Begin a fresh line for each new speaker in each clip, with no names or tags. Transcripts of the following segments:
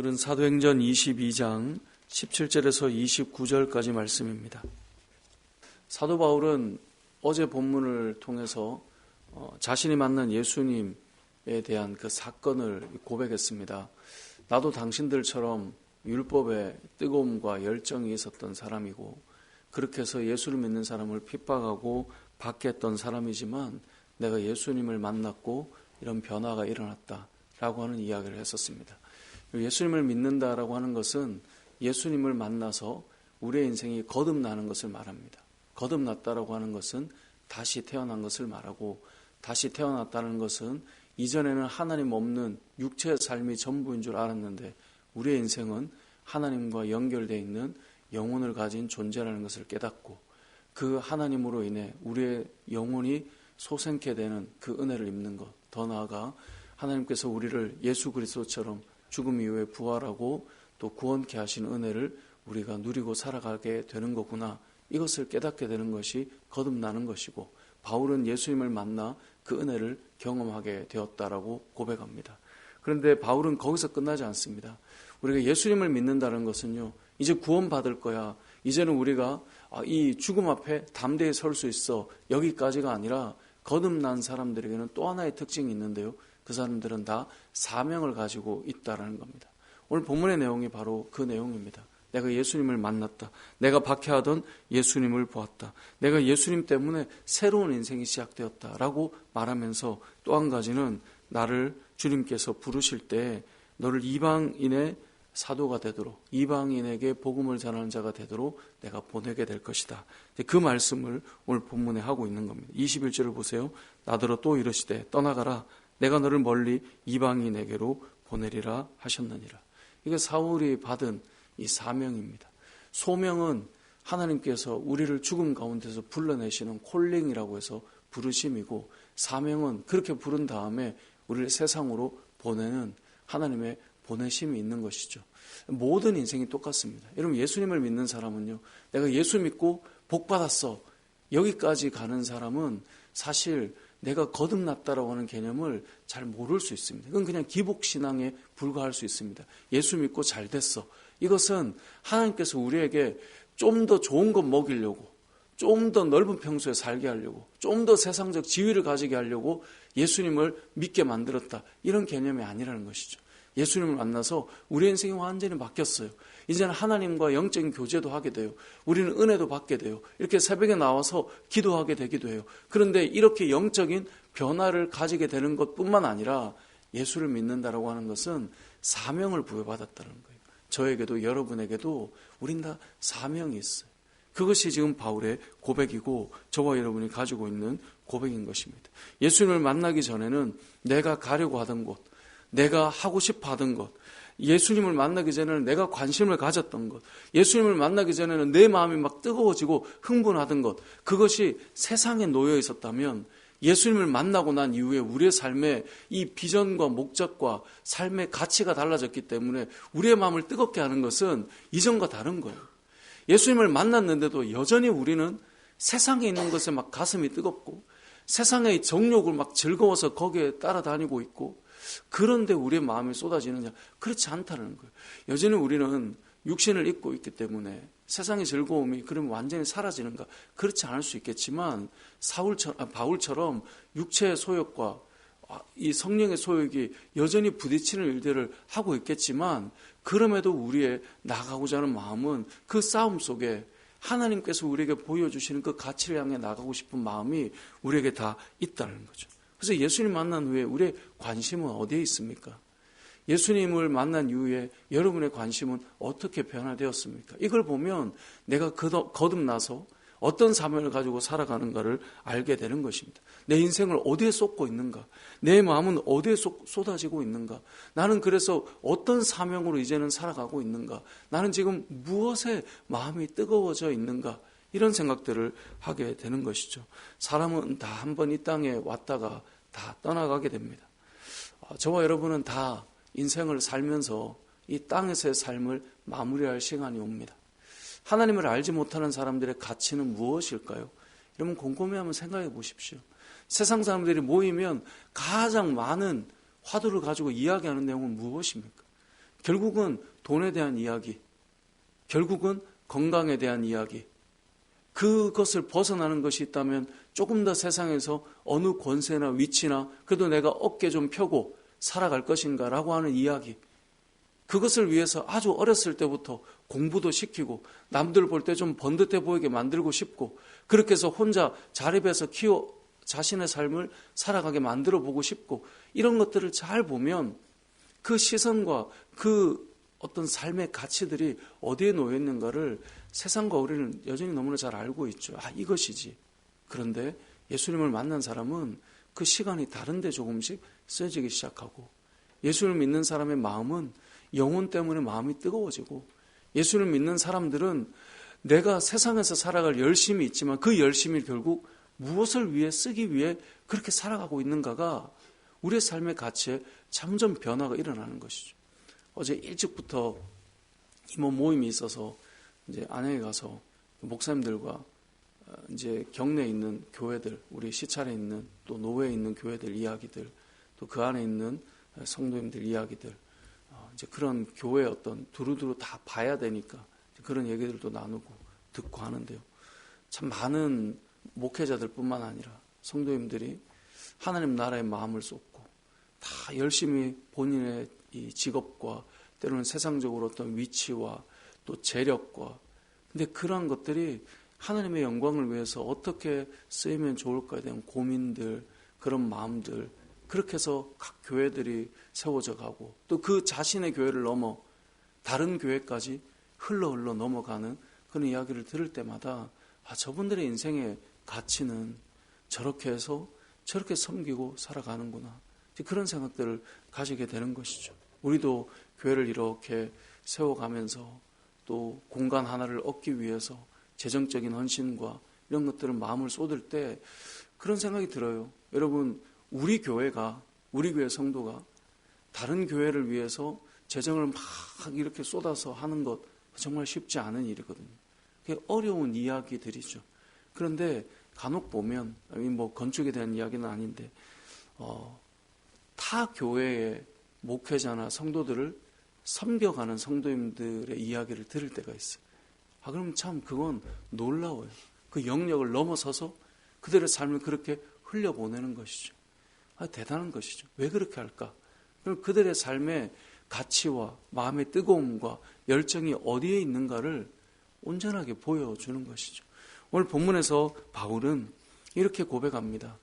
오늘은 사도행전 22장 17절에서 29절까지 말씀입니다. 사도 바울은 어제 본문을 통해서 어, 자신이 만난 예수님에 대한 그 사건을 고백했습니다. 나도 당신들처럼 율법에 뜨거움과 열정이 있었던 사람이고 그렇게 해서 예수를 믿는 사람을 핍박하고 받겠던 사람이지만 내가 예수님을 만났고 이런 변화가 일어났다라고 하는 이야기를 했었습니다. 예수님을 믿는다라고 하는 것은 예수님을 만나서 우리의 인생이 거듭나는 것을 말합니다. 거듭났다라고 하는 것은 다시 태어난 것을 말하고 다시 태어났다는 것은 이전에는 하나님 없는 육체의 삶이 전부인 줄 알았는데 우리의 인생은 하나님과 연결되어 있는 영혼을 가진 존재라는 것을 깨닫고 그 하나님으로 인해 우리의 영혼이 소생케 되는 그 은혜를 입는 것. 더 나아가 하나님께서 우리를 예수 그리스도처럼 죽음 이후에 부활하고 또 구원케 하신 은혜를 우리가 누리고 살아가게 되는 거구나. 이것을 깨닫게 되는 것이 거듭나는 것이고 바울은 예수님을 만나 그 은혜를 경험하게 되었다라고 고백합니다. 그런데 바울은 거기서 끝나지 않습니다. 우리가 예수님을 믿는다는 것은요, 이제 구원받을 거야. 이제는 우리가 아, 이 죽음 앞에 담대히 설 수 있어. 여기까지가 아니라 거듭난 사람들에게는 또 하나의 특징이 있는데요. 그 사람들은 다 사명을 가지고 있다라는 겁니다. 오늘 본문의 내용이 바로 그 내용입니다. 내가 예수님을 만났다. 내가 박해하던 예수님을 보았다. 내가 예수님 때문에 새로운 인생이 시작되었다. 라고 말하면서 또 한 가지는 나를 주님께서 부르실 때 너를 이방인의 사도가 되도록 이방인에게 복음을 전하는 자가 되도록 내가 보내게 될 것이다. 그 말씀을 오늘 본문에 하고 있는 겁니다. 21절을 보세요. 나더러 또 이러시되 떠나가라 내가 너를 멀리 이방인에게로 보내리라 하셨느니라. 이게 사울이 받은 이 사명입니다. 소명은 하나님께서 우리를 죽음 가운데서 불러내시는 콜링이라고 해서 부르심이고 사명은 그렇게 부른 다음에 우리를 세상으로 보내는 하나님의 보내심이 있는 것이죠. 모든 인생이 똑같습니다. 여러분 예수님을 믿는 사람은요. 내가 예수 믿고 복 받았어. 여기까지 가는 사람은 사실 내가 거듭났다라고 하는 개념을 잘 모를 수 있습니다. 그건 그냥 기복 신앙에 불과할 수 있습니다. 예수 믿고 잘 됐어. 이것은 하나님께서 우리에게 좀 더 좋은 것 먹이려고, 좀 더 넓은 평소에 살게 하려고, 좀 더 세상적 지위를 가지게 하려고 예수님을 믿게 만들었다. 이런 개념이 아니라는 것이죠. 예수님을 만나서 우리 인생이 완전히 바뀌었어요. 이제는 하나님과 영적인 교제도 하게 돼요. 우리는 은혜도 받게 돼요. 이렇게 새벽에 나와서 기도하게 되기도 해요. 그런데 이렇게 영적인 변화를 가지게 되는 것뿐만 아니라 예수를 믿는다라고 하는 것은 사명을 부여받았다는 거예요. 저에게도 여러분에게도 우린 다 사명이 있어요. 그것이 지금 바울의 고백이고 저와 여러분이 가지고 있는 고백인 것입니다. 예수님을 만나기 전에는 내가 가려고 하던 곳, 내가 하고 싶어 하던 것, 예수님을 만나기 전에는 내가 관심을 가졌던 것, 예수님을 만나기 전에는 내 마음이 막 뜨거워지고 흥분하던 것, 그것이 세상에 놓여 있었다면 예수님을 만나고 난 이후에 우리의 삶에 이 비전과 목적과 삶의 가치가 달라졌기 때문에 우리의 마음을 뜨겁게 하는 것은 이전과 다른 거예요. 예수님을 만났는데도 여전히 우리는 세상에 있는 것에 막 가슴이 뜨겁고 세상의 정욕을 막 즐거워서 거기에 따라다니고 있고 그런데 우리의 마음이 쏟아지느냐? 그렇지 않다는 거예요. 여전히 우리는 육신을 입고 있기 때문에 세상의 즐거움이 그러면 완전히 사라지는가? 그렇지 않을 수 있겠지만 사울처럼 아, 바울처럼 육체의 소욕과 아, 이 성령의 소욕이 여전히 부딪히는 일들을 하고 있겠지만 그럼에도 우리의 나가고자 하는 마음은 그 싸움 속에 하나님께서 우리에게 보여주시는 그 가치를 향해 나가고 싶은 마음이 우리에게 다 있다는 거죠. 그래서 예수님 만난 후에 우리의 관심은 어디에 있습니까? 예수님을 만난 이후에 여러분의 관심은 어떻게 변화되었습니까? 이걸 보면 내가 거듭나서 어떤 사명을 가지고 살아가는가를 알게 되는 것입니다. 내 인생을 어디에 쏟고 있는가? 내 마음은 어디에 쏟아지고 있는가? 나는 그래서 어떤 사명으로 이제는 살아가고 있는가? 나는 지금 무엇에 마음이 뜨거워져 있는가? 이런 생각들을 하게 되는 것이죠. 사람은 다 한 번 이 땅에 왔다가 다 떠나가게 됩니다. 어, 저와 여러분은 다 인생을 살면서 이 땅에서의 삶을 마무리할 시간이 옵니다. 하나님을 알지 못하는 사람들의 가치는 무엇일까요? 여러분 곰곰이 한번 생각해 보십시오. 세상 사람들이 모이면 가장 많은 화두를 가지고 이야기하는 내용은 무엇입니까? 결국은 돈에 대한 이야기, 결국은 건강에 대한 이야기, 그것을 벗어나는 것이 있다면 조금 더 세상에서 어느 권세나 위치나 그래도 내가 어깨 좀 펴고 살아갈 것인가라고 하는 이야기. 그것을 위해서 아주 어렸을 때부터 공부도 시키고 남들 볼 때 좀 번듯해 보이게 만들고 싶고 그렇게 해서 혼자 자립해서 키워 자신의 삶을 살아가게 만들어 보고 싶고 이런 것들을 잘 보면 그 시선과 그 어떤 삶의 가치들이 어디에 놓여 있는가를 세상과 우리는 여전히 너무나 잘 알고 있죠. 아, 이것이지. 그런데 예수님을 만난 사람은 그 시간이 다른데 조금씩 쓰여지기 시작하고 예수를 믿는 사람의 마음은 영혼 때문에 마음이 뜨거워지고 예수를 믿는 사람들은 내가 세상에서 살아갈 열심이 있지만 그 열심이 결국 무엇을 위해 쓰기 위해 그렇게 살아가고 있는가가 우리의 삶의 가치에 점점 변화가 일어나는 것이죠. 어제 일찍부터 이모 모임이 있어서 이제 안양에 가서 목사님들과 어, 이제 경내에 있는 교회들, 우리 시찰에 있는 또 노회에 있는 교회들 이야기들, 또 그 안에 있는 성도님들 이야기들, 어, 이제 그런 교회 어떤 두루두루 다 봐야 되니까 그런 얘기들도 나누고 듣고 하는데요. 참 많은 목회자들뿐만 아니라 성도님들이 하나님 나라의 마음을 쏟고 다 열심히 본인의 이 직업과 때로는 세상적으로 어떤 위치와 또 재력과 근데 그러한 것들이 하나님의 영광을 위해서 어떻게 쓰이면 좋을까에 대한 고민들 그런 마음들 그렇게 해서 각 교회들이 세워져 가고 또 그 자신의 교회를 넘어 다른 교회까지 흘러 흘러 넘어가는 그런 이야기를 들을 때마다 아 저분들의 인생의 가치는 저렇게 해서 저렇게 섬기고 살아가는구나 그런 생각들을 가지게 되는 것이죠. 우리도 교회를 이렇게 세워가면서 또 공간 하나를 얻기 위해서 재정적인 헌신과 이런 것들을 마음을 쏟을 때 그런 생각이 들어요. 여러분, 우리 교회가, 우리 교회 성도가 다른 교회를 위해서 재정을 막 이렇게 쏟아서 하는 것 정말 쉽지 않은 일이거든요. 그게 어려운 이야기들이죠. 그런데 간혹 보면, 뭐 건축에 대한 이야기는 아닌데, 어, 타 교회의 목회자나 성도들을 섬겨가는 성도님들의 이야기를 들을 때가 있어요. 아, 그럼 참 그건 놀라워요. 그 영역을 넘어서서 그들의 삶을 그렇게 흘려보내는 것이죠. 아, 대단한 것이죠. 왜 그렇게 할까? 그럼 그들의 삶의 가치와 마음의 뜨거움과 열정이 어디에 있는가를 온전하게 보여주는 것이죠. 오늘 본문에서 바울은 이렇게 고백합니다.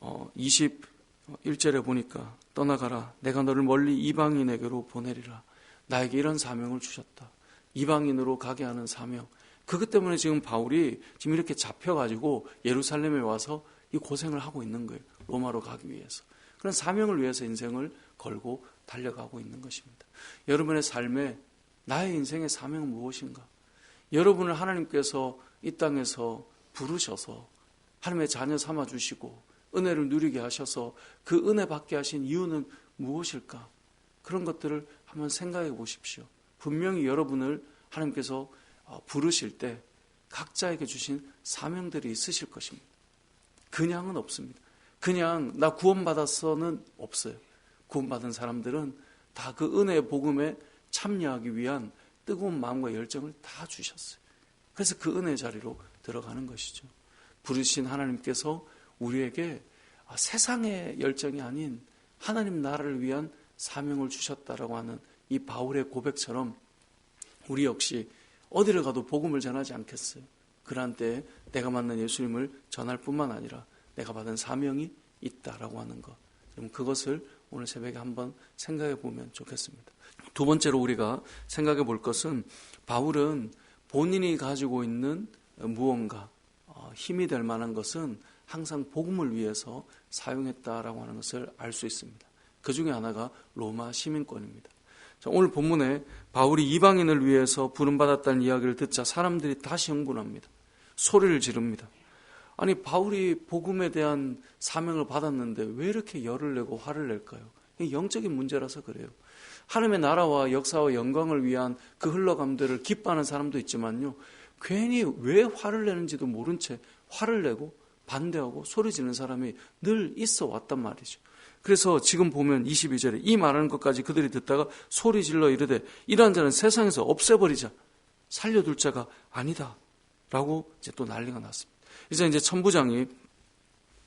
어, 21절에 보니까 떠나가라. 내가 너를 멀리 이방인에게로 보내리라. 나에게 이런 사명을 주셨다. 이방인으로 가게 하는 사명. 그것 때문에 지금 바울이 지금 이렇게 잡혀가지고 예루살렘에 와서 이 고생을 하고 있는 거예요. 로마로 가기 위해서. 그런 사명을 위해서 인생을 걸고 달려가고 있는 것입니다. 여러분의 삶에 나의 인생의 사명은 무엇인가? 여러분을 하나님께서 이 땅에서 부르셔서 하나님의 자녀 삼아 주시고 은혜를 누리게 하셔서 그 은혜 받게 하신 이유는 무엇일까? 그런 것들을 한번 생각해 보십시오. 분명히 여러분을 하나님께서 어, 부르실 때 각자에게 주신 사명들이 있으실 것입니다. 그냥은 없습니다. 그냥 나 구원받았어는 없어요. 구원받은 사람들은 다 그 은혜의 복음에 참여하기 위한 뜨거운 마음과 열정을 다 주셨어요. 그래서 그 은혜 자리로 들어가는 것이죠. 부르신 하나님께서 우리에게 아, 세상의 열정이 아닌 하나님 나라를 위한 사명을 주셨다라고 하는 이 바울의 고백처럼 우리 역시 어디를 가도 복음을 전하지 않겠어요. 그러한 때에 내가 만난 예수님을 전할 뿐만 아니라 내가 받은 사명이 있다라고 하는 것. 그럼 그것을 오늘 새벽에 한번 생각해 보면 좋겠습니다. 두 번째로 우리가 생각해 볼 것은 바울은 본인이 가지고 있는 무언가 어, 힘이 될 만한 것은 항상 복음을 위해서 사용했다라고 하는 것을 알 수 있습니다. 그 중에 하나가 로마 시민권입니다. 자, 오늘 본문에 바울이 이방인을 위해서 부름받았다는 이야기를 듣자 사람들이 다시 흥분합니다. 소리를 지릅니다. 아니, 바울이 복음에 대한 사명을 받았는데 왜 이렇게 열을 내고 화를 낼까요? 영적인 문제라서 그래요. 하나님의 나라와 역사와 영광을 위한 그 흘러감들을 기뻐하는 사람도 있지만요. 괜히 왜 화를 내는지도 모른 채 화를 내고 반대하고 소리 지르는 사람이 늘 있어 왔단 말이죠. 그래서 지금 보면 22절에 이 말하는 것까지 그들이 듣다가 소리 질러 이르되 이러한 자는 세상에서 없애버리자. 살려둘 자가 아니다. 라고 이제 또 난리가 났습니다. 이제 이제 천부장이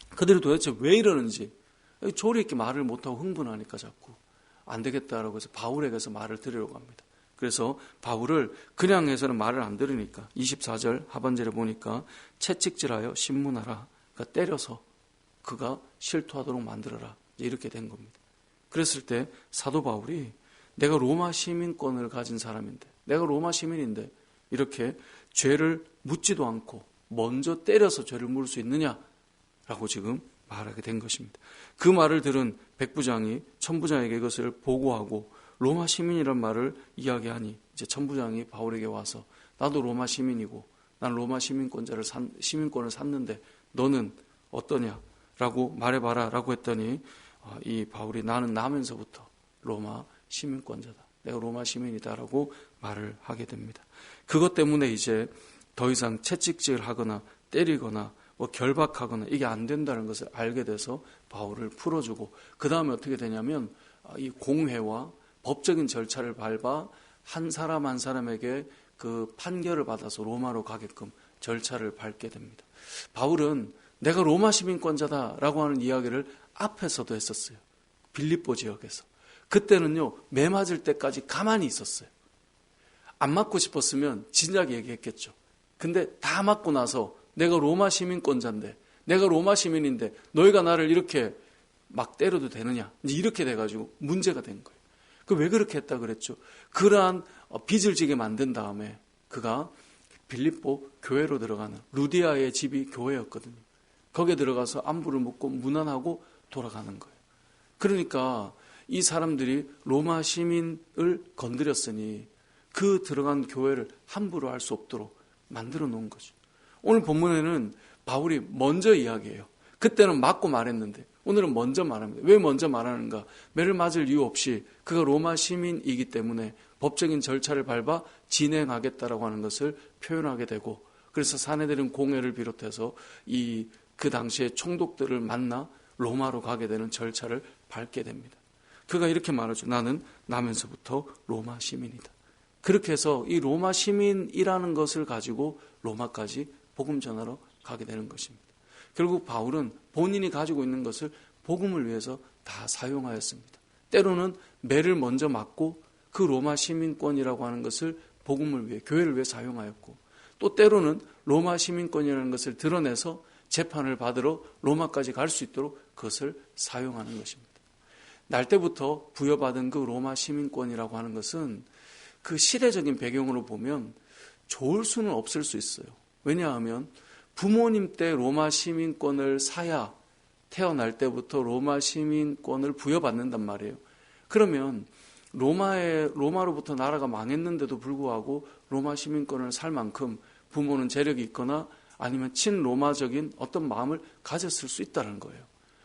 그들이 도대체 왜 이러는지 조리 있게 말을 못하고 흥분하니까 자꾸 안 되겠다라고 해서 바울에게서 말을 들으려고 합니다. 그래서 바울을 그냥 해서는 말을 안 들으니까 24절 하반절에 보니까 채찍질하여 신문하라. 그러니까 때려서 그가 실토하도록 만들어라. 이렇게 된 겁니다. 그랬을 때 사도 바울이 내가 로마 시민권을 가진 사람인데 내가 로마 시민인데 이렇게 죄를 묻지도 않고 먼저 때려서 죄를 물을 수 있느냐라고 지금 말하게 된 것입니다. 그 말을 들은 백부장이 천부장에게 이것을 보고하고 로마 시민이란 말을 이야기하니 이제 천부장이 바울에게 와서 나도 로마 시민이고 난 로마 시민권자를 산, 시민권을 샀는데 너는 어떠냐라고 말해봐라라고 했더니 어, 이 바울이 나는 나면서부터 로마 시민권자다. 내가 로마 시민이다라고 말을 하게 됩니다. 그것 때문에 이제 더 이상 채찍질 하거나 때리거나 뭐 결박하거나 이게 안 된다는 것을 알게 돼서 바울을 풀어주고 그 다음에 어떻게 되냐면 아, 이 공회와 법적인 절차를 밟아 한 사람 한 사람에게 그 판결을 받아서 로마로 가게끔 절차를 밟게 됩니다. 바울은 내가 로마 시민권자다라고 하는 이야기를 앞에서도 했었어요. 빌립보 지역에서. 그때는요, 매 맞을 때까지 가만히 있었어요. 안 맞고 싶었으면 진작 얘기했겠죠. 근데 다 맞고 나서 내가 로마 시민권자인데, 내가 로마 시민인데, 너희가 나를 이렇게 막 때려도 되느냐? 이렇게 돼가지고 문제가 된 거예요. 그 왜 그렇게 했다 그랬죠? 그러한 어, 빚을 지게 만든 다음에 그가 빌립보 교회로 들어가는 루디아의 집이 교회였거든요. 거기에 들어가서 안부를 묻고 무난하고 돌아가는 거예요. 그러니까 이 사람들이 로마 시민을 건드렸으니 그 들어간 교회를 함부로 할 수 없도록 만들어 놓은 거죠. 오늘 본문에는 바울이 먼저 이야기해요. 그때는 맞고 말했는데 오늘은 먼저 말합니다. 왜 먼저 말하는가? 매를 맞을 이유 없이 그가 로마 시민이기 때문에 법적인 절차를 밟아 진행하겠다라고 하는 것을 표현하게 되고 그래서 사내들은 공회를 비롯해서 이 그 당시에 총독들을 만나 로마로 가게 되는 절차를 밟게 됩니다. 그가 이렇게 말하죠. 나는 나면서부터 로마 시민이다. 그렇게 해서 이 로마 시민이라는 것을 가지고 로마까지 복음 전하러 가게 되는 것입니다. 결국 바울은 본인이 가지고 있는 것을 복음을 위해서 다 사용하였습니다. 때로는 매를 먼저 맞고 그 로마 시민권이라고 하는 것을 복음을 위해 교회를 위해 사용하였고 또 때로는 로마 시민권이라는 것을 드러내서 재판을 받으러 로마까지 갈 수 있도록 그것을 사용하는 것입니다. 날 때부터 부여받은 그 로마 시민권이라고 하는 것은 그 시대적인 배경으로 보면 좋을 수는 없을 수 있어요. 왜냐하면 부모님 때 로마 시민권을 사야 태어날 때부터 로마 시민권을 부여받는단 말이에요. 그러면 로마에 로마로부터 나라가 망했는데도 불구하고 로마 시민권을 살 만큼 부모는 재력이 있거나 아니면 친로마적인 어떤 마음을 가졌을 수 있다는 거예요.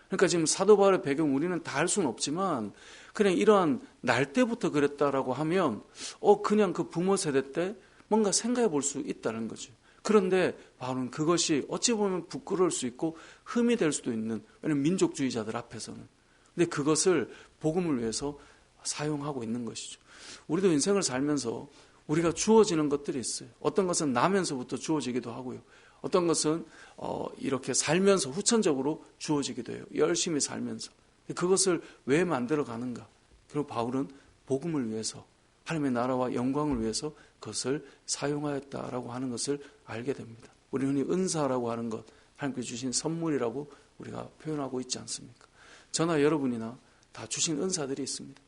그러니까 지금 사도 바울의 배경 우리는 다 알 수는 없지만 그냥 이러한 날 때부터 그랬다라고 하면 어 그냥 그 부모 세대 때 뭔가 생각해 볼 수 있다는 거죠. 그런데 바울은 그것이 어찌 보면 부끄러울 수 있고 흠이 될 수도 있는 왜냐면 민족주의자들 앞에서는 근데 그것을 복음을 위해서 사용하고 있는 것이죠. 우리도 인생을 살면서 우리가 주어지는 것들이 있어요. 어떤 것은 나면서부터 주어지기도 하고요. 어떤 것은 어, 이렇게 살면서 후천적으로 주어지기도 해요. 열심히 살면서. 그것을 왜 만들어 가는가? 그리고 바울은 복음을 위해서 하나님의 나라와 영광을 위해서 그것을 사용하였다라고 하는 것을 알게 됩니다. 우리 흔히 은사라고 하는 것, 하나님께 주신 선물이라고 우리가 표현하고 있지 않습니까? 저나 여러분이나 다 주신 은사들이 있습니다.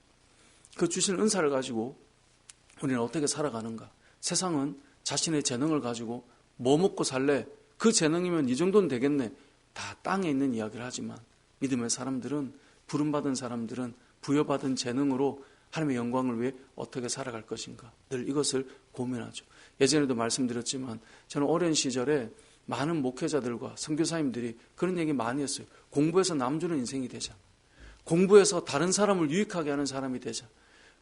그 주신 은사를 가지고 우리는 어떻게 살아가는가? 세상은 자신의 재능을 가지고 뭐 먹고 살래? 그 재능이면 이 정도는 되겠네. 다 땅에 있는 이야기를 하지만 믿음의 사람들은 부름받은 사람들은 부여받은 재능으로 하나님의 영광을 위해 어떻게 살아갈 것인가 늘 이것을 고민하죠. 예전에도 말씀드렸지만 저는 오랜 시절에 많은 목회자들과 선교사님들이 그런 얘기 많이 했어요. 공부해서 남주는 인생이 되자. 공부해서 다른 사람을 유익하게 하는 사람이 되자.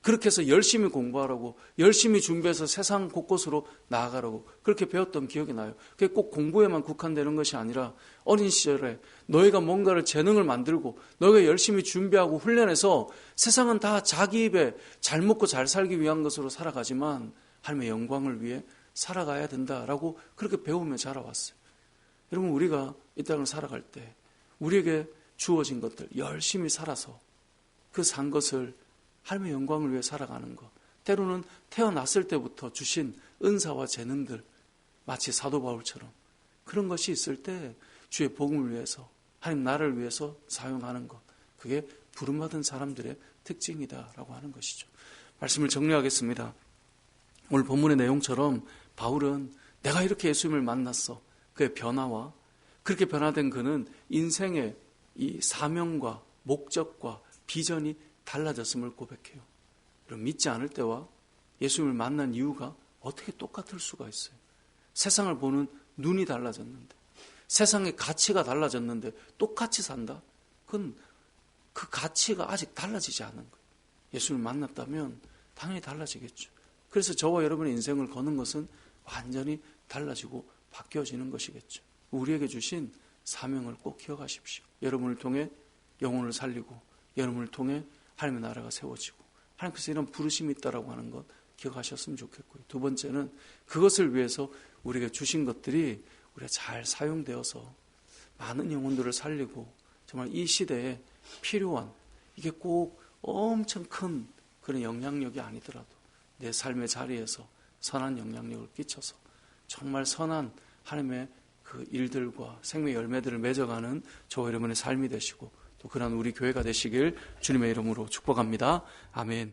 그렇게 해서 열심히 공부하라고 열심히 준비해서 세상 곳곳으로 나아가라고 그렇게 배웠던 기억이 나요. 그게 꼭 공부에만 국한되는 것이 아니라 어린 시절에 너희가 뭔가를 재능을 만들고 너희가 열심히 준비하고 훈련해서 세상은 다 자기 입에 잘 먹고 잘 살기 위한 것으로 살아가지만 하나님의 영광을 위해 살아가야 된다라고 그렇게 배우며 자라왔어요. 여러분 우리가 이 땅을 살아갈 때 우리에게 주어진 것들 열심히 살아서 그 산 것을 하나님의 영광을 위해 살아가는 것. 때로는 태어났을 때부터 주신 은사와 재능들, 마치 사도 바울처럼 그런 것이 있을 때 주의 복음을 위해서, 하나님 나를 위해서 사용하는 것. 그게 부름받은 사람들의 특징이다라고 하는 것이죠. 말씀을 정리하겠습니다. 오늘 본문의 내용처럼 바울은 내가 이렇게 예수님을 만났어. 그의 변화와 그렇게 변화된 그는 인생의 이 사명과 목적과 비전이 달라졌음을 고백해요. 그럼 믿지 않을 때와 예수님을 만난 이유가 어떻게 똑같을 수가 있어요? 세상을 보는 눈이 달라졌는데, 세상의 가치가 달라졌는데 똑같이 산다? 그건 그 가치가 아직 달라지지 않은 거예요. 예수님을 만났다면 당연히 달라지겠죠. 그래서 저와 여러분의 인생을 거는 것은 완전히 달라지고 바뀌어지는 것이겠죠. 우리에게 주신 사명을 꼭 기억하십시오. 여러분을 통해 영혼을 살리고 여러분을 통해 하나님의 나라가 세워지고 하나님께서 이런 부르심이 있다라고 하는 것 기억하셨으면 좋겠고요. 두 번째는 그것을 위해서 우리에게 주신 것들이 우리가 잘 사용되어서 많은 영혼들을 살리고 정말 이 시대에 필요한 이게 꼭 엄청 큰 그런 영향력이 아니더라도 내 삶의 자리에서 선한 영향력을 끼쳐서 정말 선한 하나님의 그 일들과 생명 열매들을 맺어가는 저와 여러분의 삶이 되시고 또 그런 우리 교회가 되시길 주님의 이름으로 축복합니다. 아멘.